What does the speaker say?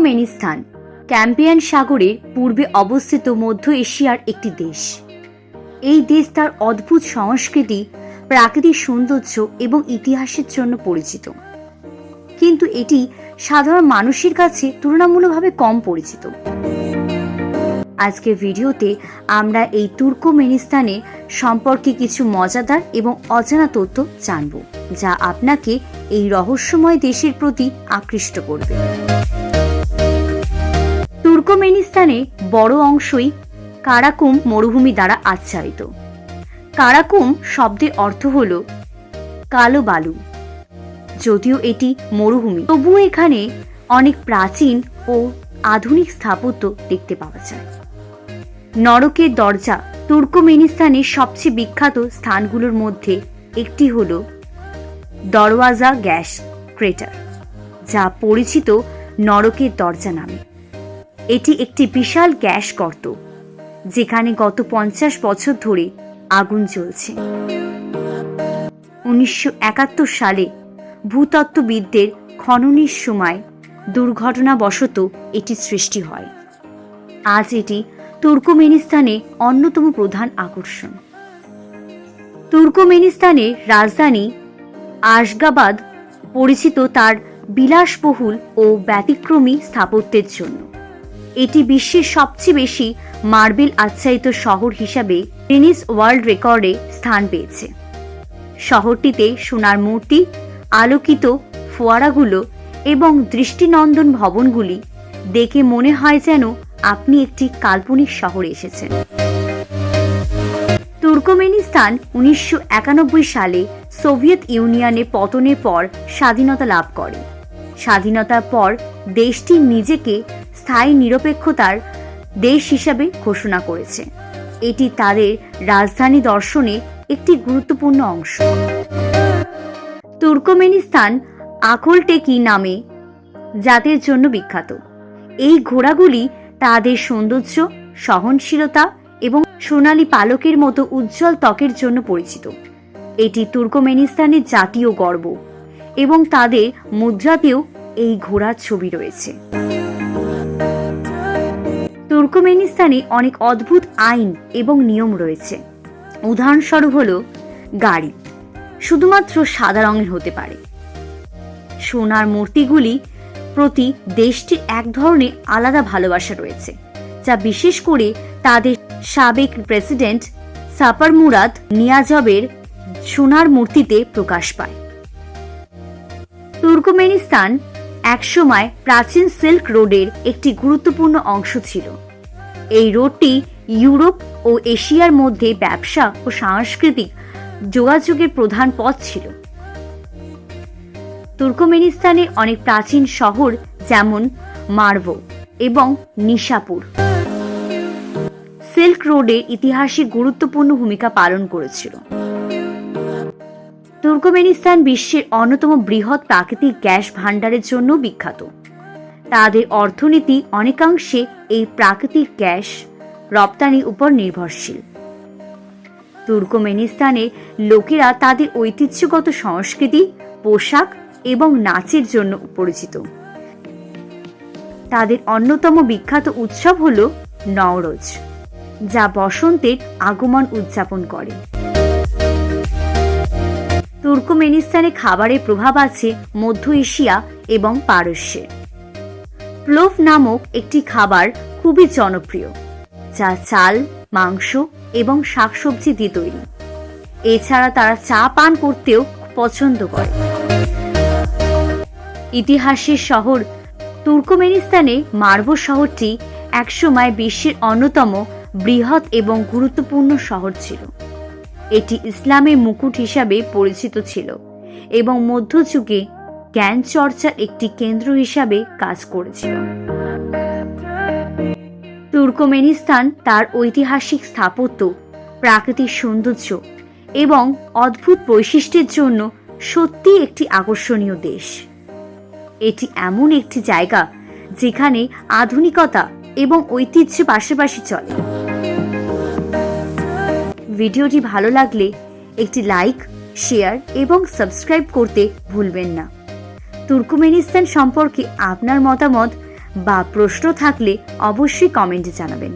Turkmenistan campaign সাগরের পূর্বে অবস্থিত মধ্য এশিয়ার একটি দেশ। এই দেশ তার অদ্ভুত সংস্কৃতি, প্রাকৃতিক সৌন্দর্য এবং ইতিহাসের জন্য পরিচিত। কিন্তু এটি সাধারণ মানুষের কাছে তুলনামূলকভাবে কম পরিচিত। আজকের ভিডিওতে আমরা এই তুর্কমেনিস্তানে সম্পর্কে কিছু মজাদার এবং অজানা তথ্য জানব, যা আপনাকে এই রহস্যময় দেশের প্রতি আকৃষ্ট করবে। তুর্কমেনিস্তানে বড় অংশই কারাকুম মরুভূমি দ্বারা আচ্ছাদিত। কারাকুম শব্দের অর্থ হল কালো বালু, যদিও এটি মরুভূমি। তবুও এখানে অনেক প্রাচীন ও আধুনিক স্থাপত্য দেখতে পাওয়া যায়। নরকের দরজা তুর্কমেনিস্তানের সবচেয়ে বিখ্যাত স্থানগুলোর মধ্যে একটি হল দরওয়াজা গ্যাস ক্রেটার, যা পরিচিত নরকের দরজা নামে। এটি একটি বিশাল গ্যাস গর্ত, যেখানে গত পঞ্চাশ বছর ধরে আগুন জ্বলছে। উনিশশো একাত্তর সালে ভূতত্ত্ববিদদের খননের সময় দুর্ঘটনাবশত এটি সৃষ্টি হয়। আজ এটি তুর্কমেনিস্তানে অন্যতম প্রধান আকর্ষণ। তুর্কমেনিস্তানের রাজধানী আশগাবাদ পরিচিত তার বিলাসবহুল ও ব্যতিক্রমী স্থাপত্যের জন্য। এটি বিশ্বের সবচেয়ে বেশি মার্বেল আচ্ছাদিত শহর হিসাবে গিনিস ওয়ার্ল্ড রেকর্ডে স্থান পেয়েছে। শহরটিতে সোনার মূর্তি, আলোকিত ফোয়ারাগুলো এবং দৃষ্টিনন্দন ভবনগুলি দেখে মনে হয় যেন আপনি একটি কাল্পনিক শহরে এসেছেন। তুর্কমেনিস্তান উনিশশো একানব্বই সালে সোভিয়েত ইউনিয়নে পতনের পর স্বাধীনতা লাভ করে। স্বাধীনতার পর দেশটি নিজেকে স্থায়ী নিরপেক্ষতার দেশ হিসাবে ঘোষণা করেছে। এটি তাদের রাজধানী দর্শনে একটি গুরুত্বপূর্ণ অংশ। তুর্কমেনিস্তান আকলটেকি নামে জাতের জন্য বিখ্যাত। এই ঘোড়াগুলি তাদের সৌন্দর্য, সহনশীলতা এবং সোনালী পালকের মতো উজ্জ্বল ত্বকের জন্য পরিচিত। এটি তুর্কমেনিস্তানের জাতীয় গর্ব এবং তাদের মুদ্রাতেও এই ঘোড়ার ছবি রয়েছে। তুর্কমেনিস্তানে অনেক অদ্ভুত আইন এবং নিয়ম রয়েছে। উদাহরণস্বরূপ হল গাড়ি। শুধুমাত্র সাদা রঙের হতে পারে। সোনার মূর্তিগুলি প্রতি দেশটির এক ধরনের আলাদা ভালোবাসা রয়েছে, যা বিশেষ করে তাদের সাবেক প্রেসিডেন্ট সাপার মুরাদ নিয়াজবের সোনার মূর্তিতে প্রকাশ পায়। তুর্কমেনিস্তান একসময় প্রাচীন সিল্ক রোডের একটি গুরুত্বপূর্ণ অংশ ছিল। এই রোডটি ইউরোপ ও এশিয়ার মধ্যে ব্যবসা ও সাংস্কৃতিক যোগাযোগের প্রধান পথ ছিল। তুর্কমেনিস্তানে অনেক প্রাচীন শহর যেমন মার্ভো এবং নিশাপুর। সিল্ক রোডে ইতিহাসে গুরুত্বপূর্ণ ভূমিকা পালন করেছিল। তুর্কমেনিস্তান বিশ্বের অন্যতম বৃহৎ প্রাকৃতিক গ্যাস ভাণ্ডারের জন্য বিখ্যাত। তাদের অর্থনীতি অনেকাংশে এই প্রাকৃতিক গ্যাস রপ্তানির উপর নির্ভরশীল। তুর্কমেনিস্তানে লোকেরা তাদের ঐতিহ্যগত সংস্কৃতি, পোশাক এবং নাচের জন্য পরিচিত। তাদের অন্যতম বিখ্যাত উৎসব হল নওরোজ, যা বসন্তের আগমন উদযাপন করে। তুর্কমেনিস্তানে খাবারের প্রভাব আছে মধ্য এশিয়া এবং পারস্যে। প্লোভ নামক একটি খাবার খুবই জনপ্রিয়, যা চাল, মাংস এবং শাকসবজি দিয়ে তৈরি। এছাড়া তারা চা পান করতেও পছন্দ করে। ইতিহাসের শহর তুর্কমেনিস্তানে মার্ভো শহরটি একসময় বিশ্বের অন্যতম বৃহৎ এবং গুরুত্বপূর্ণ শহর ছিল। এটি ইসলামের মুকুট হিসাবে পরিচিত ছিল এবং মধ্যযুগে জ্ঞান চর্চার একটি কেন্দ্র হিসাবে কাজ করেছিল। তুর্কমেনিস্তান তার ঐতিহাসিক স্থাপত্য, প্রাকৃতিক সৌন্দর্য এবং অদ্ভুত বৈশিষ্ট্যের জন্য সত্যি একটি আকর্ষণীয় দেশ। এটি এমন একটি জায়গা যেখানে আধুনিকতা এবং ঐতিহ্য পাশাপাশি চলে। ভিডিওটি ভালো লাগলে একটি লাইক, শেয়ার এবং সাবস্ক্রাইব করতে ভুলবেন না। তুর্কমেনিস্তান সম্পর্কে আপনার মতামত বা প্রশ্ন থাকলে অবশ্যই কমেন্টে জানাবেন।